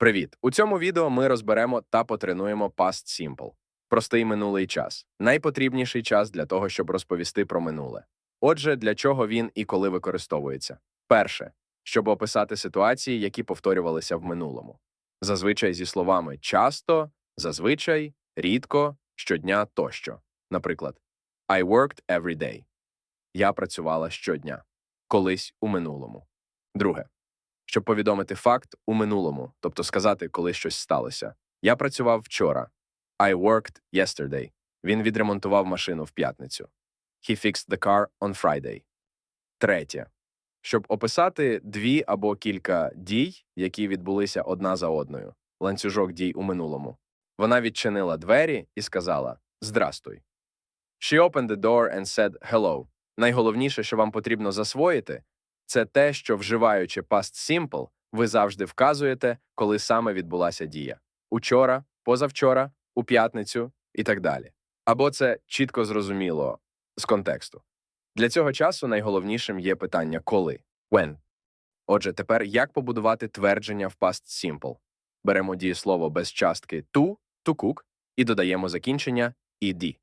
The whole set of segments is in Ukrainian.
Привіт! У цьому відео ми розберемо та потренуємо Past Simple – простий минулий час, найпотрібніший час для того, щоб розповісти про минуле. Отже, для чого він і коли використовується? Перше, щоб описати ситуації, які повторювалися в минулому. Зазвичай зі словами часто, зазвичай, рідко, щодня тощо. Наприклад, I worked every day. Я працювала щодня. Колись у минулому. Друге щоб повідомити факт у минулому, тобто сказати, коли щось сталося. Я працював вчора. I worked yesterday. Він відремонтував машину в п'ятницю. He fixed the car on Friday. Третє. Щоб описати дві або кілька дій, які відбулися одна за одною, ланцюжок дій у минулому. Вона відчинила двері і сказала Здрастуй. She opened the door and said hello. Найголовніше, що вам потрібно засвоїти, це те, що вживаючи past simple, ви завжди вказуєте, коли саме відбулася дія учора, позавчора, у п'ятницю і так далі. Або це чітко зрозуміло з контексту. Для цього часу найголовнішим є питання коли when. Отже, тепер як побудувати твердження в past simple? Беремо дієслово без частки to, to cook і додаємо закінчення ed.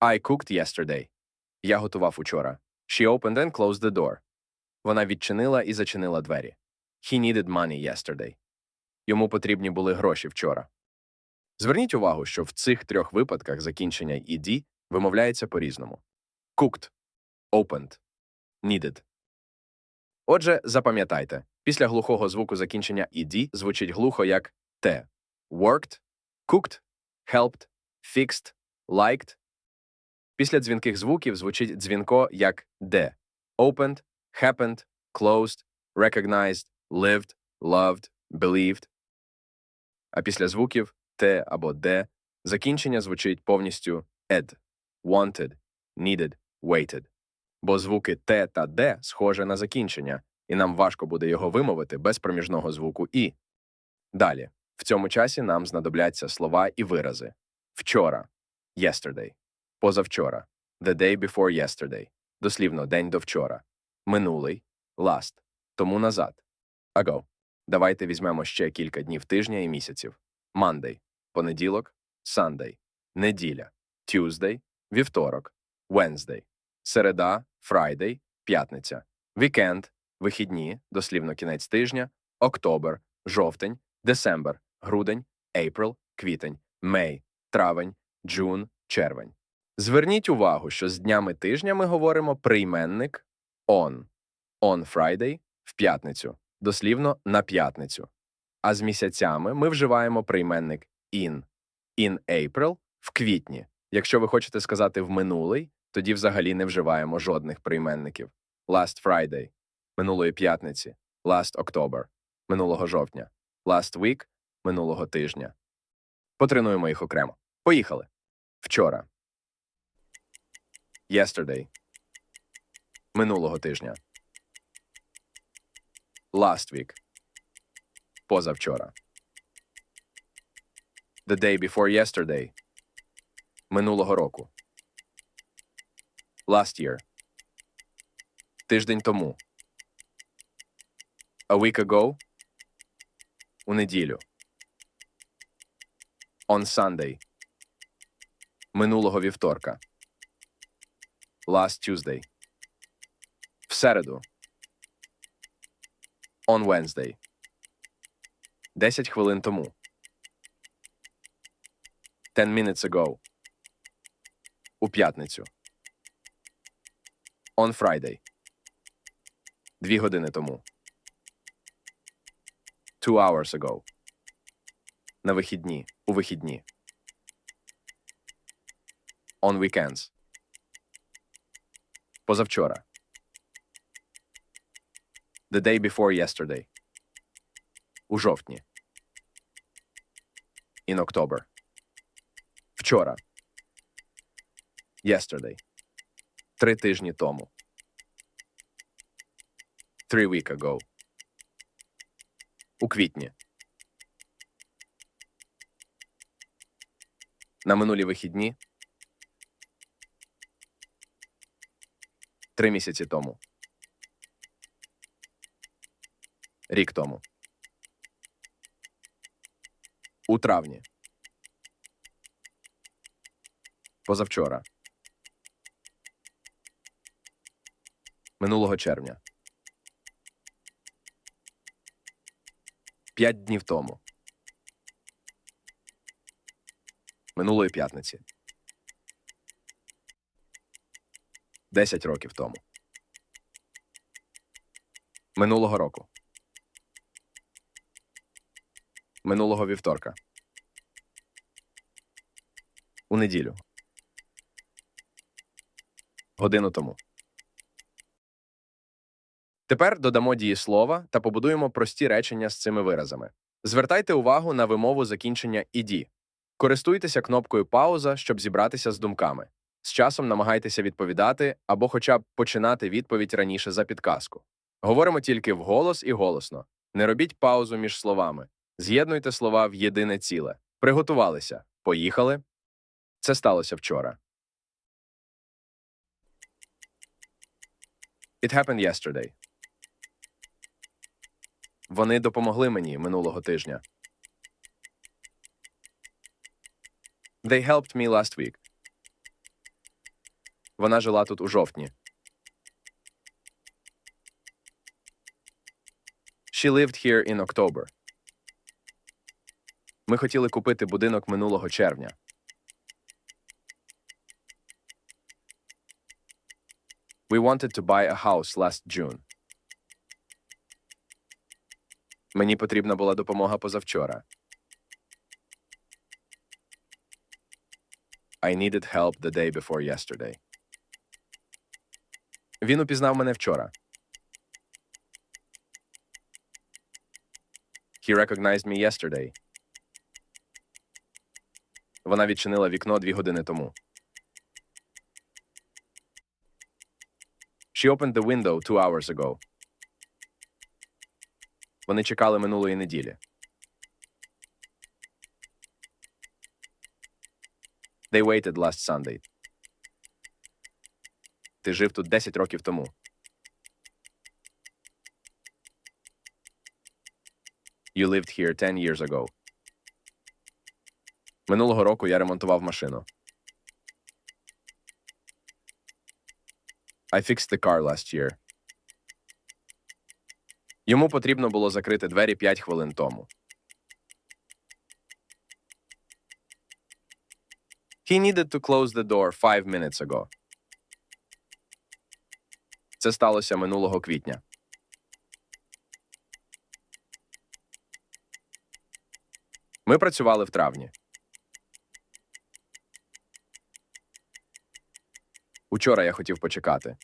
I cooked yesterday. Я готував учора. She opened and closed the door. Вона відчинила і зачинила двері. He needed money yesterday. Йому потрібні були гроші вчора. Зверніть увагу, що в цих трьох випадках закінчення «ed» вимовляється по-різному. Cooked, opened, needed. Отже, запам'ятайте, після глухого звуку закінчення «ed» звучить глухо як «те». Worked, cooked, helped, fixed, liked. Після дзвінких звуків звучить дзвінко як «де». Opened, happened, closed, recognized, lived, loved, believed. А після звуків те або де закінчення звучить повністю ed, wanted, needed, waited. Бо звуки те та де схоже на закінчення, і нам важко буде його вимовити без проміжного звуку і. Далі, в цьому часі нам знадобляться слова і вирази. Вчора yesterday, позавчора, the day before yesterday, дослівно день до вчора минулий, last, тому назад. Ago. Давайте візьмемо ще кілька днів тижня і місяців. Monday – понеділок, Sunday, неділя, Tuesday, вівторок, Wednesday, середа, Friday, п'ятниця, Weekend – вихідні, дослівно кінець тижня, October – жовтень, December – грудень, April – квітень, May – травень, June – червень. Зверніть увагу, що з днями тижня ми говоримо прийменник on. On Friday в п'ятницю, дослівно на п'ятницю. А з місяцями ми вживаємо прийменник in. In April в квітні. Якщо ви хочете сказати в минулий, тоді взагалі не вживаємо жодних прийменників. Last Friday минулої п'ятниці, last October минулого жовтня, last week минулого тижня. Потренуємо їх окремо. Поїхали. Вчора. Yesterday минулого тижня. Last week. Позавчора. The day before yesterday. Минулого року. Last year. Тиждень тому. A week ago. У неділю. On Sunday. Минулого вівторка. Last Tuesday середу. On Wednesday. Десять хвилин тому. Ten minutes ago. У п'ятницю. On Friday. Дві години тому. Two hours ago. На вихідні. У вихідні. On weekends. Позавчора. The day before yesterday. У жовтні. In October. Вчора. Yesterday. Три тижні тому. Three week ago. У квітні. На минулі вихідні. Три місяці тому. Рік тому. У травні. Позавчора. Минулого червня. П'ять днів тому. Минулої п'ятниці. Десять років тому. Минулого року. Минулого вівторка. У неділю. Годину тому. Тепер додамо дієслова та побудуємо прості речення з цими виразами. Звертайте увагу на вимову закінчення «іді». Користуйтеся кнопкою пауза, щоб зібратися з думками. З часом намагайтеся відповідати або хоча б починати відповідь раніше за підказку. Говоримо тільки вголос і голосно. Не робіть паузу між словами. З'єднуйте слова в єдине ціле. Приготувалися. Поїхали. Це сталося вчора. It happened yesterday. Вони допомогли мені минулого тижня. They helped me last week. Вона жила тут у жовтні. She lived here in October. Ми хотіли купити будинок минулого червня. We wanted to buy a house last June. Мені потрібна була допомога позавчора. I needed help the day before yesterday. Він упізнав мене вчора. He recognized me yesterday. Вона відчинила вікно дві години тому. She opened the window two hours ago. Вони чекали минулої неділі. They waited last Sunday. Ти жив тут 10 років тому. You lived here 10 years ago. Минулого року я ремонтував машину. I fixed the car last year. Йому потрібно було закрити двері 5 хвилин тому. He needed to close the door five minutes ago. Це сталося минулого квітня. Ми працювали в травні. Учора я хотів почекати.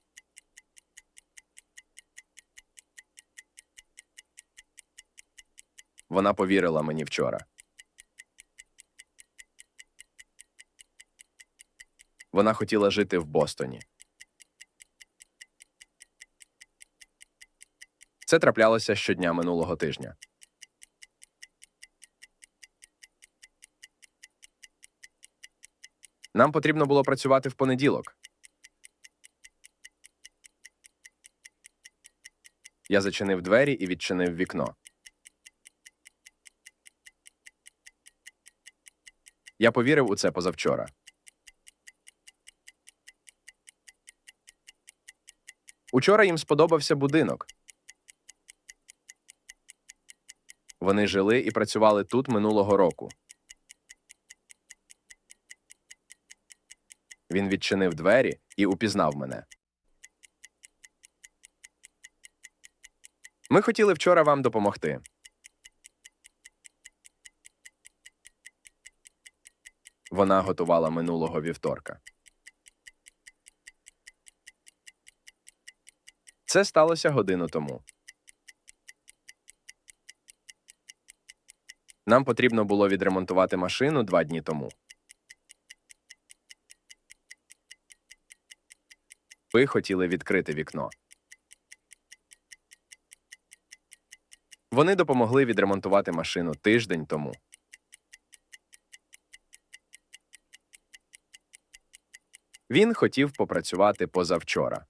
Вона повірила мені вчора. Вона хотіла жити в Бостоні. Це траплялося щодня минулого тижня. Нам потрібно було працювати в понеділок. Я зачинив двері і відчинив вікно. Я повірив у це позавчора. Учора їм сподобався будинок. Вони жили і працювали тут минулого року. Він відчинив двері і упізнав мене. Ми хотіли вчора вам допомогти. Вона готувала минулого вівторка. Це сталося годину тому. Нам потрібно було відремонтувати машину два дні тому. Ви хотіли відкрити вікно. Вони допомогли відремонтувати машину тиждень тому. Він хотів попрацювати позавчора.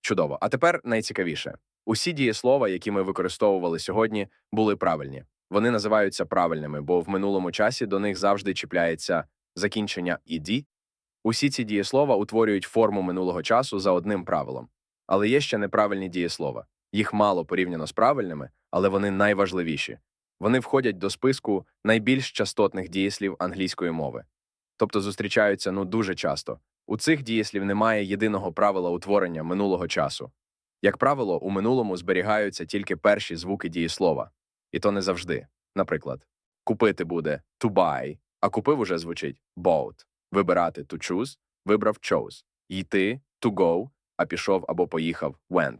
Чудово. А тепер найцікавіше. Усі дієслова, які ми використовували сьогодні, були правильні. Вони називаються правильними, бо в минулому часі до них завжди чіпляється закінчення «ed». Усі ці дієслова утворюють форму минулого часу за одним правилом. Але є ще неправильні дієслова. Їх мало порівняно з правильними, але вони найважливіші. Вони входять до списку найбільш частотних дієслів англійської мови. Тобто зустрічаються ну дуже часто. У цих дієслів немає єдиного правила утворення минулого часу. Як правило, у минулому зберігаються тільки перші звуки дієслова, і то не завжди. Наприклад, купити буде to buy, а купив уже звучить bought. Вибирати to choose, вибрав chose. Йти to go, а пішов або поїхав went.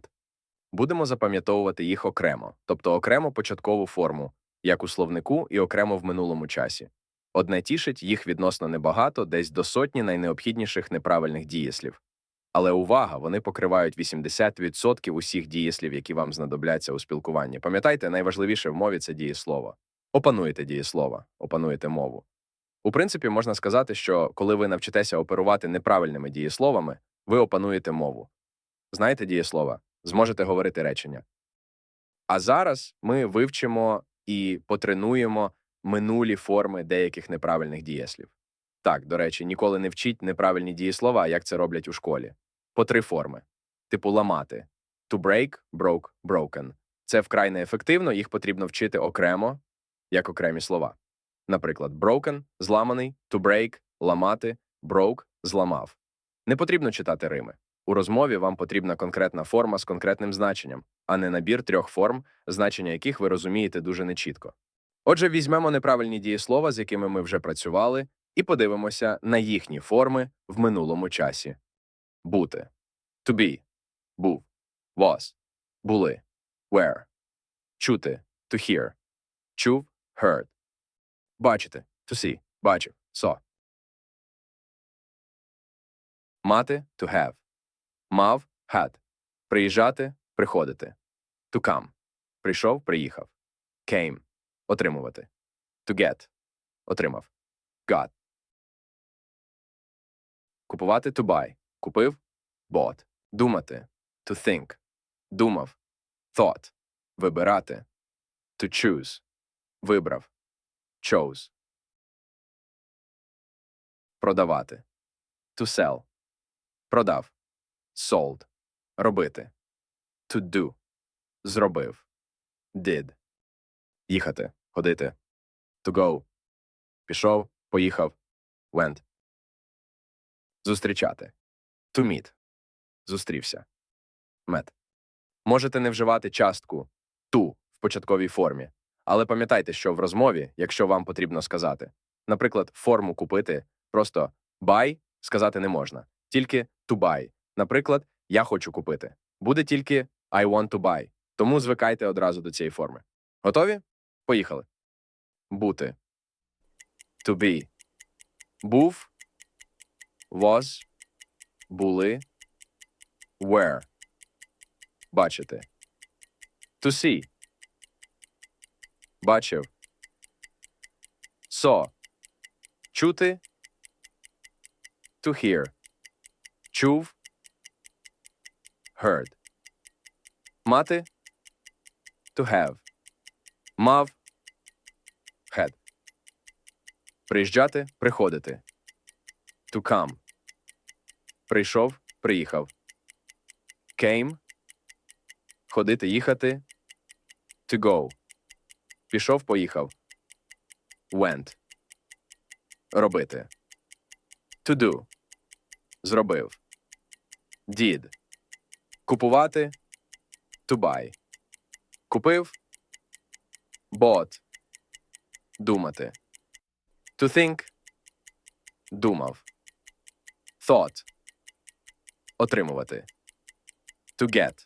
Будемо запам'ятовувати їх окремо, тобто окремо початкову форму, як у словнику і окремо в минулому часі. Одне тішить їх відносно небагато, десь до сотні найнеобхідніших неправильних дієслів. Але увага, вони покривають 80% усіх дієслів, які вам знадобляться у спілкуванні. Пам'ятайте, найважливіше в мові це дієслово. Опануєте дієслова, опануєте мову. У принципі, можна сказати, що коли ви навчитеся оперувати неправильними дієсловами, ви опануєте мову. Знаєте дієслова, зможете говорити речення. А зараз ми вивчимо і потренуємо минулі форми деяких неправильних дієслів. Так, до речі, ніколи не вчіть неправильні дієслова, як це роблять у школі. По три форми: типу ламати to break, broke, broken. Це вкрай неефективно, їх потрібно вчити окремо, як окремі слова. Наприклад, broken зламаний, to break ламати, broke зламав. Не потрібно читати рими. У розмові вам потрібна конкретна форма з конкретним значенням, а не набір трьох форм, значення яких ви розумієте дуже нечітко. Отже, візьмемо неправильні дієслова, з якими ми вже працювали, і подивимося на їхні форми в минулому часі. Бути. To be – був, was – були, were, чути. To hear, чув. Heard, бачити. To see – бачив, saw. Мати to have, мав had, приїжджати приходити, to come – прийшов, приїхав, came – отримувати, to get – отримав, got. Купувати to buy – купив, bought. Думати to think – думав, thought. Вибирати to choose – вибрав, chose. Продавати to sell – продав, sold. Робити. To do – зробив, did. Їхати, ходити. To go – пішов, поїхав, went. Зустрічати. To meet – зустрівся, met. Можете не вживати частку to в початковій формі, але пам'ятайте, що в розмові, якщо вам потрібно сказати, наприклад, форму купити, просто buy сказати не можна, тільки to buy. Наприклад, я хочу купити. Буде тільки I want to buy. Тому звикайте одразу до цієї форми. Готові? Поїхали. Бути. To be. Був. Was. Були. Were. Бачити. To see. Бачив. Saw. Чути. To hear. Чув. Heard. Мати. To have. Мав. Had. Приїжджати. Приходити. To come. Прийшов. Приїхав. Came. Ходити, їхати. To go. Пішов, поїхав. Went. Робити. To do. Зробив. Did. Купувати. To buy. Купив. Bought. Думати. To think. Думав. Thought. Отримувати. To get.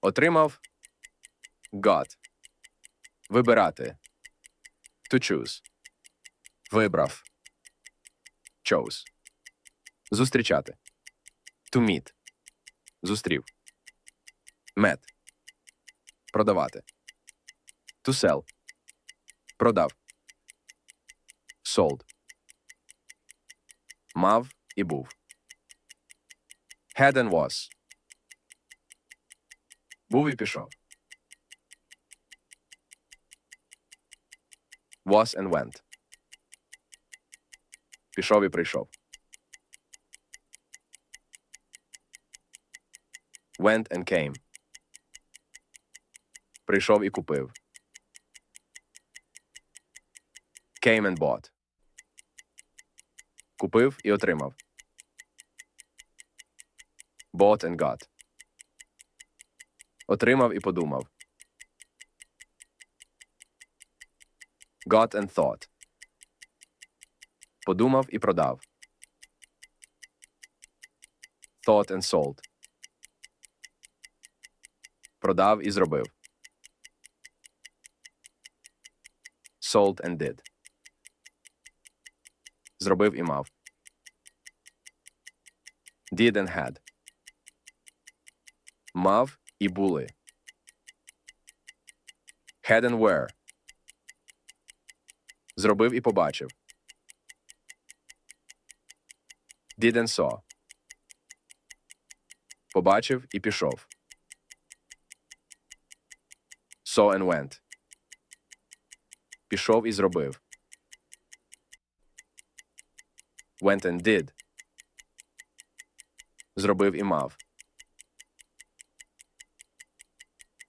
Отримав. Got. Вибирати. To choose. Вибрав. Chose. Зустрічати. To meet. Зустрів. Met. Продавати. To sell. Продав. Sold. Мав і був. Had and was. Був і пішов. Was and went. Пішов і прийшов. Went and came. Прийшов і купив. Came and bought. Купив і отримав. Bought and got. Отримав і подумав. Got and thought. Подумав і продав. Thought and sold. Продав і зробив. Sold and did. Зробив і мав. Did and had. Мав і були. Had and were. Зробив і побачив. Did and saw. Побачив і пішов. Saw and went. Пішов і зробив. Went and did. Зробив і мав.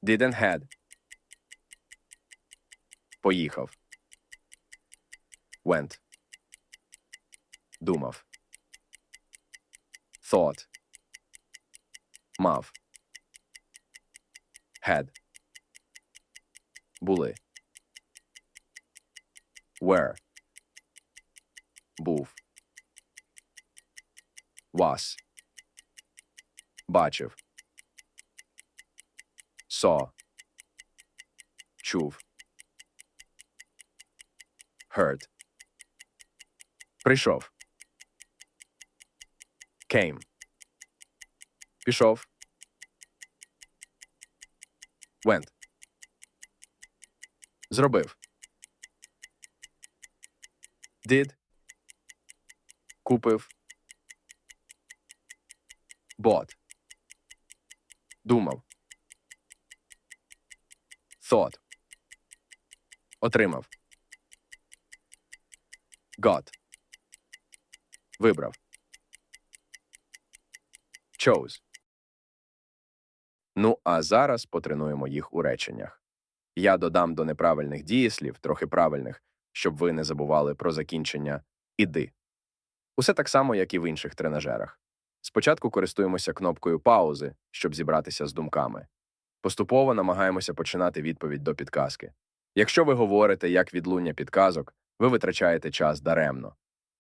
Did and had. Поїхав. Went. Думав. Thought. Мав. Had. Були. Were. Був. Was. Бачив. Saw. Чув. Heard. Прийшов. Came. Пішов. Went. Зробив. Did. Купив. Bought. Думав. Thought. Отримав. Got. Вибрав. Chose. Ну, а зараз потренуємо їх у реченнях. Я додам до неправильних дієслів, трохи правильних, щоб ви не забували про закінчення іди. Усе так само, як і в інших тренажерах. Спочатку користуємося кнопкою паузи, щоб зібратися з думками. Поступово намагаємося починати відповідь до підказки. Якщо ви говорите як відлуння підказок, ви витрачаєте час даремно.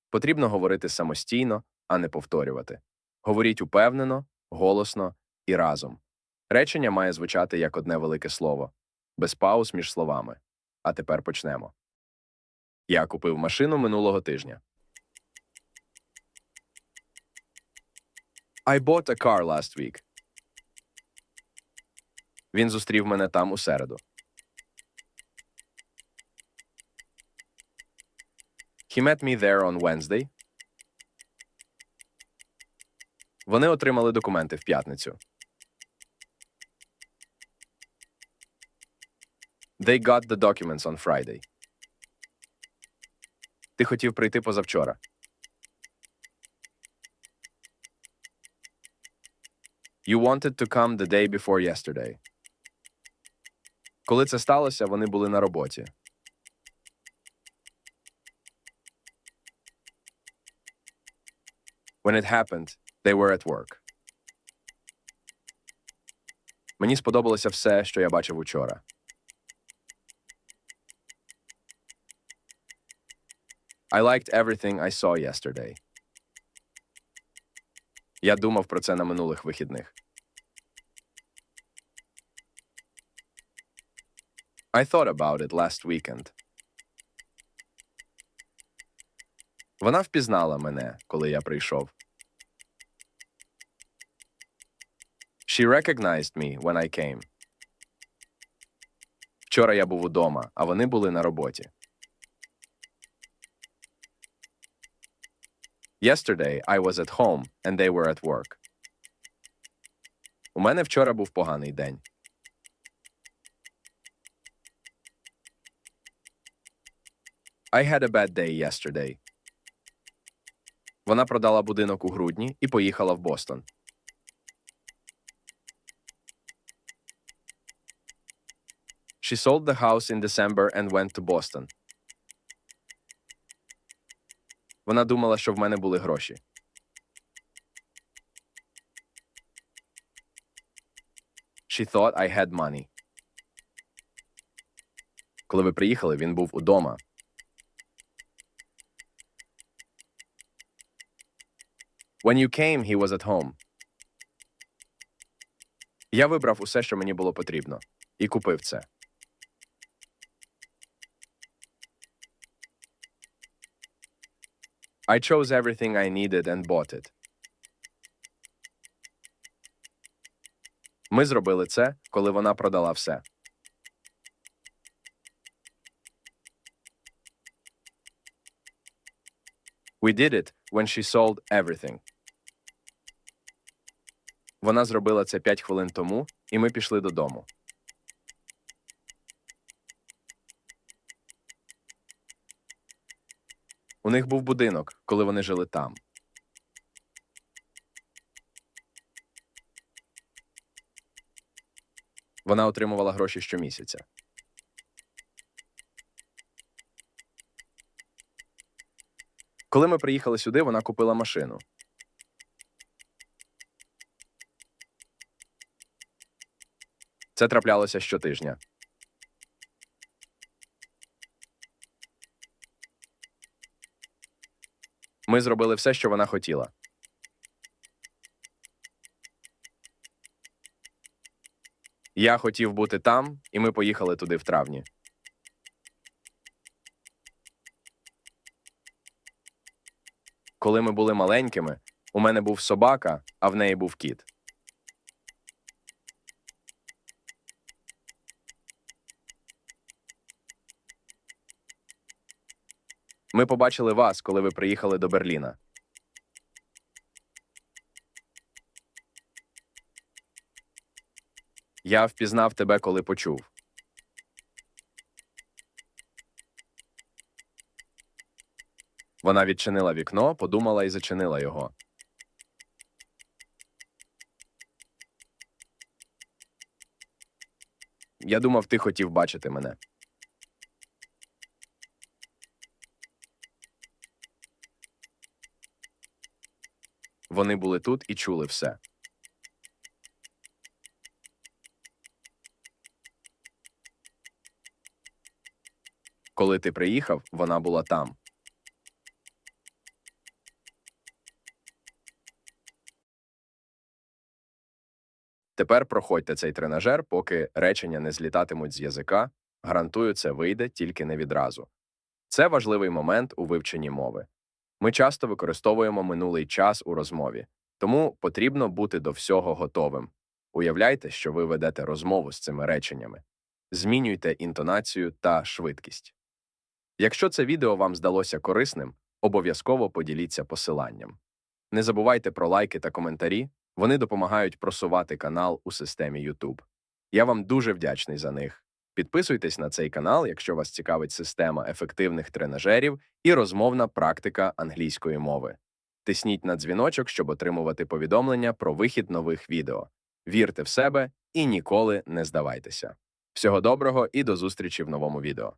Потрібно говорити самостійно, а не повторювати. Говоріть упевнено, голосно і разом. Речення має звучати як одне велике слово, без пауз між словами. А тепер почнемо. Я купив машину минулого тижня. I bought a car last week. Він зустрів мене там у середу. He met me there on Wednesday. Вони отримали документи в п'ятницю. They got the documents on Friday. Ти хотів прийти позавчора. You wanted to come the day before yesterday. Коли це сталося, вони були на роботі. When it happened, they were at work. Мені сподобалося все, що я бачив учора. I liked everything I saw yesterday. Я думав про це на минулих вихідних. I thought about it last weekend. Вона впізнала мене, коли я прийшов. She recognized me when I came. Вчора я був удома, а вони були на роботі. Yesterday I was at home and they were at work. У мене вчора був поганий день. I had a bad day yesterday. Вона продала будинок у грудні і поїхала в Бостон. She sold the house in December and went to Boston. Вона думала, що в мене були гроші. She thought I had money. Коли ви приїхали, він був удома. When you came, he was at home. Я вибрав усе, що мені було потрібно, і купив це. I chose everything I needed and bought it. Ми зробили це, коли вона продала все. We did it when she sold everything. Вона зробила це 5 хвилин тому, і ми пішли додому. У них був будинок, коли вони жили там. Вона отримувала гроші щомісяця. Коли ми приїхали сюди, вона купила машину. Це траплялося щотижня. Ми зробили все, що вона хотіла. Я хотів бути там, і ми поїхали туди в травні. Коли ми були маленькими, у мене був собака, а в неї був кіт. Ми побачили вас, коли ви приїхали до Берліна. Я впізнав тебе, коли почув. Вона відчинила вікно, подумала і зачинила його. Я думав, ти хотів бачити мене. Вони були тут і чули все. Коли ти приїхав, вона була там. Тепер проходьте цей тренажер, поки речення не злітатимуть з язика. Гарантую, це вийде тільки не відразу. Це важливий момент у вивченні мови. Ми часто використовуємо минулий час у розмові, тому потрібно бути до всього готовим. Уявляйте, що ви ведете розмову з цими реченнями. Змінюйте інтонацію та швидкість. Якщо це відео вам здалося корисним, обов'язково поділіться посиланням. Не забувайте про лайки та коментарі, вони допомагають просувати канал у системі YouTube. Я вам дуже вдячний за них. Підписуйтесь на цей канал, якщо вас цікавить система ефективних тренажерів і розмовна практика англійської мови. Тисніть на дзвіночок, щоб отримувати повідомлення про вихід нових відео. Вірте в себе і ніколи не здавайтеся. Всього доброго і до зустрічі в новому відео.